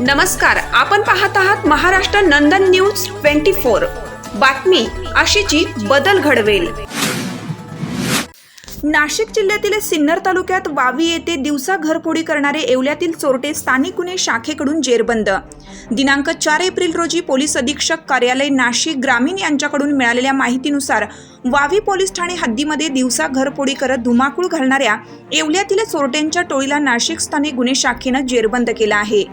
नमस्कार आपण पाहत आहात Maharashtra Nandan news twenty four. बातमी अशीची बदल घडवेल. नाशिक जिल्ह्यातील सिन्नर तालुक्यात वावी येथे दिवसा घरफोडी करणारे येवल्यातील चोरटे स्थानिक गुन्हे शाखेकडून जेरबंद. दिनांक चार एप्रिल रोजी पोलीस अधीक्षक कार्यालय नाशिक ग्रामीण यांच्याकडून मिळालेल्या माहितीनुसार वावी पोलीस ठाणे हद्दीमध्ये दिवसा घरफोडी करत धुमाकूळ घालणाऱ्या येवल्यातील चोरट्यांच्या टोळीला नाशिक स्थानिक गुन्हे शाखेनं जेरबंद केला आहे.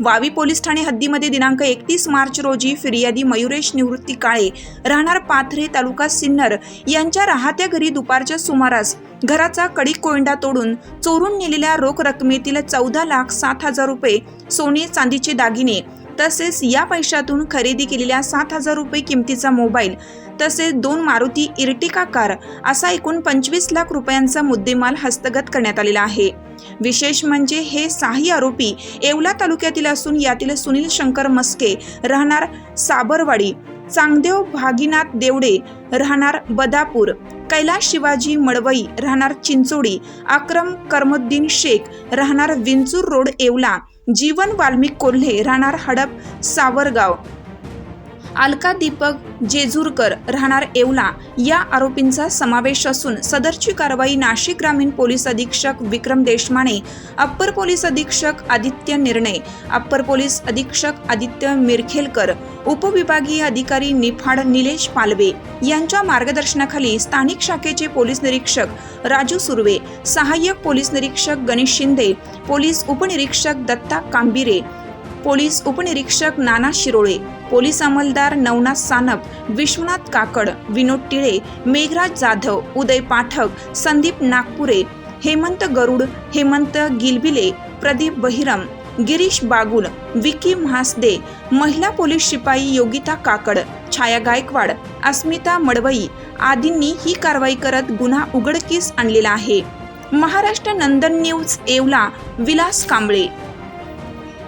वावी पोलीस ठाणे हद्दीमध्ये दिनांक एकतीस मार्च रोजी फिर्यादी मयुरेश निवृत्ती काळे राहणार पाथरे तालुका सिन्नर यांच्या राहत्या घरी दुपारच्या सुमारास घराचा कडी कोयंडा तोडून चोरून नेलेल्या रोख रकमेतील चौदा लाख सात हजार रुपये सोने चांदीचे दागिने तसेच या पैशातून खरेदी केलेल्या सात हजार रुपये किमतीचा मोबाईल तसेच दोन मारुती इर्टिका कार असा एकूण पंचवीस लाख रुपयांचा मुद्देमाल हस्तगत करण्यात आलेला आहे. विशेष म्हणजे हे साही आरोपी येवला तालुक्यातील असून यातील सुनील शंकर मस्के राहणार साबरवाडी. चांगदेव भागीनाथ देवडे राहणार बदापूर. कैलास शिवाजी मडवई राहणार चिंचोडी. अक्रम करमुद्दीन शेख राहणार विंचूर रोड येवला. जीवन वाल्मिक कोल्हे राहणार हडप सावरगाव. अलका दीपक जेजूरकर राहणार येवला. या आरोपींचा समावेश असून सदरची कारवाई नाशिक ग्रामीण पोलीस अधीक्षक विक्रम देशमाने अप्पर पोलीस अधीक्षक आदित्य निर्णय अप्पर पोलीस अधीक्षक आदित्य मिरखेलकर उपविभागीय अधिकारी निफाड निलेश पालवे यांच्या मार्गदर्शनाखाली स्थानिक शाखेचे पोलीस निरीक्षक राजू सुर्वे सहाय्यक पोलीस निरीक्षक गणेश शिंदे पोलीस उपनिरीक्षक दत्ता कांबिरे पोलीस उपनिरीक्षक नाना शिरोळे पोलीस अंमलदार नवनाथ सानप विश्वनाथ काकड विनोद टिळे मेघराज जाधव उदय पाठक संदीप नागपुरे हेमंत गरुड हेमंत गिलबिले प्रदीप बहिरम गिरीश बागुल विकी म्हासदे महिला पोलीस शिपाई योगिता काकड छाया गायकवाड अस्मिता मडवई आदींनी ही कारवाई करत गुन्हा उघडकीस आणलेला आहे. महाराष्ट्र नंदन न्यूज येवला विलास कांबळे.